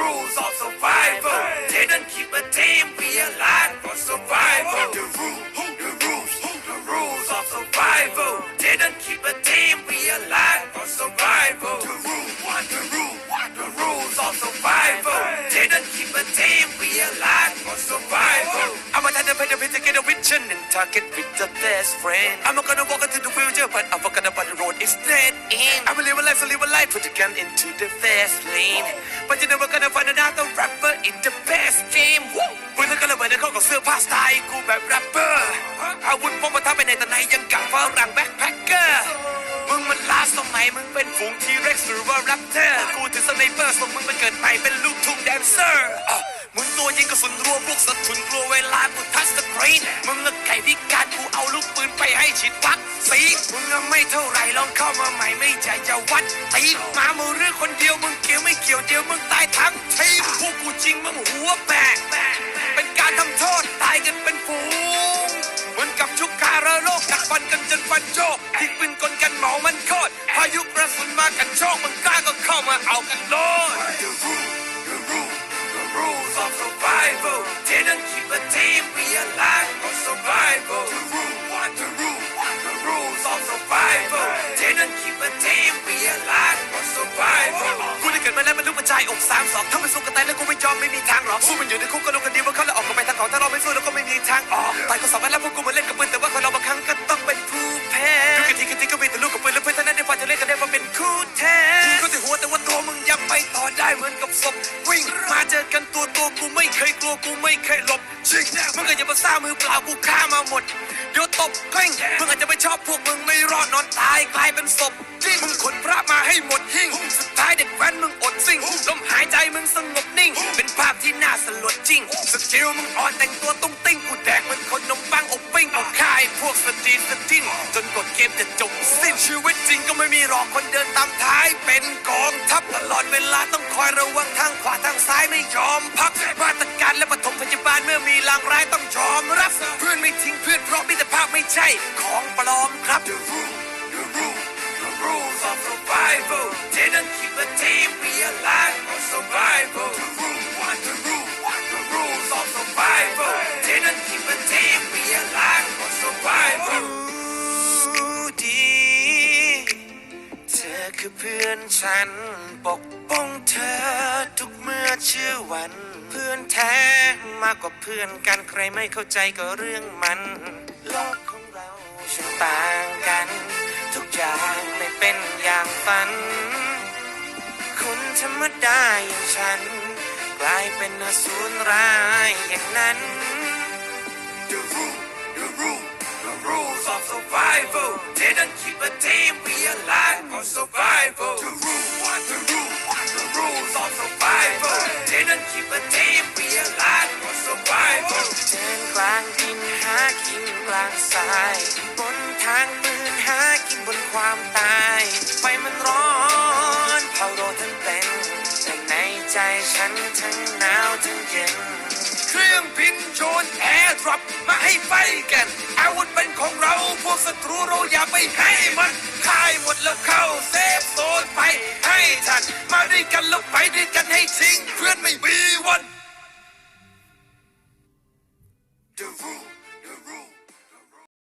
rules of target with the best friend. I'm not gonna walk into the future, but I'm walking up on the road instead. And I believe a life, so live a life, put the gun into the fast lane. But you're never gonna find another rapper in the best game. Woo! ปืนแล้วก็ระเบิดในเข้ากับเสื้อผ้าสไตล์กูแบบแรปเปอร์ อาวุธพกมาทับไปในตะไนยังกับฝรั่งแบ็คแพคเกอร์ มึงมันล้าสมัยมึงเป็นฝูงทีเร็กซ์หรือว่าแรปเตอร์ กูถือสไนเปอร์ส่งมึงไปเกิดใหม่เป็นลูกทุ่งแดนเซอร์ อะมึงตัวยิงกระสุนรัวพวกสะทุนกลัวเวลากูทัชสกรีนมึงละไก่พิการกูเอาลูกปืนไปให้ฉีดวัคซีนมึงอะไม่เท่าไหรลองเข้ามาใหม่ไม่ใจจะวัดตีมามือเรื่องคนเดียวมึงเกี่ยวไม่เกี่ยวเดียวมึงตายทั้งทีมพวกกูจริงมึงหัวแบกเป็นการทำโทษตายกันเป็นฝูงเหมือนกับชุกคาระโลกกัดฟันกันจนฟันโจกทิ้งปืนกลกันเมามันโคตรพายุกระสุนมากันโชคมันกล้าก็เข้ามาเอากันโลด กูได้เกิดมาแล้วมันลุกมาใจอกสามสองถ้ามันสู้กันตายแล้วกูไม่ยอมไม่มีทางหรอกสู้มันอยู่ในคุกก็ลงกันดีว่าเขาแล้วออกกันไปทางของถ้าเราไม่สู้แล้วก็ไม่มีทางออกตายก็สอบไปแล้วพวกกูมาเล่นกับปืนแต่ว่าคนเราบางครั้งก็ต้องเป็นผู้แพ้ดูกันทีกันทีก็มีแต่ลูกกับปืนแล้วเพื่อนเท่านั้นได้ฟังจะเล่นกันได้ว่าเป็นคู่แท้ยิงก็แต่หัวแต่ว่าตัวมึงยังไปต่อได้เหมือนกับศพวิ่งมาเจอกันตัวตัวกูไม่เคยกลัวกูไม่เคยหลบชิงมึงก็อย่ามาซ่ามือเปล่ากูฆ่ามาหมดเดี๋ยว ตบกลิ้งมึงอาจจะไม่ชอบพวกมึงไม่รอดนอนตายกลายเป็นศพจริงมึงขนพระมาให้หมดหิ้งสุดท้ายเด็กแว้นมึงอดซิ่งลมหายใจมึงสงบนิ่ง เป็นภาพที่น่าสลดจริงสกิลมึงอ่อนแต่งตัวตุ้งติ้งกูแดกเหมือนคนนมปังอบปิ้งเอาค่ายพวกสตรีทสติ้งจนกดเกมจะจบสิ้นชีวิตจริงก็ไม่มีหรอกคนเดินตามท้ายเป็นกองทัพตลอดเวลาต้องคอยระวังทางขวาทางซ้ายไม่ยอมพักมาตรการและปฐมพยาบาลเมื่อมีลางร้าย ไม่ใช่ของปลอมครับ The rule, the rule, the rules of survival didn't keep a team be alive for survival. The rule, what the rule, what the rules of survival didn't keep a team be alive for survival. ดีเธอคือเพื่อนฉันปกป้องเธอทุกเมื่อเชื่อวันเพื่อนแท้มากกว่าเพื่อนกันใครไม่เข้าใจก็เรื่องมันโลก ฝันคนธรรมดาอย่างฉัน กลายเป็นอสูรร้ายอย่างนั้น The rule, the rule, the rules of survival didn't keep a team be alive for survival. The rule, what the rule, the rules of survival didn't keep a team be alive for survival. เดินกลางดิน กินกลางทรายบนทางปืนหากินบนความตายไฟมันร้อนเผาโดนทั้งเป็นแต่ในใจฉันทั้งหนาวทั้งเย็น เครื่องบินโยนแอร์ดรอปมาให้ไปกัน อาวุธเป็นของเราพวกศัตรูเราอย่าไปให้มันค่ายหมดแล้วเข้าเซฟโซนไปให้ทัน มาด้วยกันแล้วไปด้วยกันให้ทิ้งเพื่อนไม่มีวัน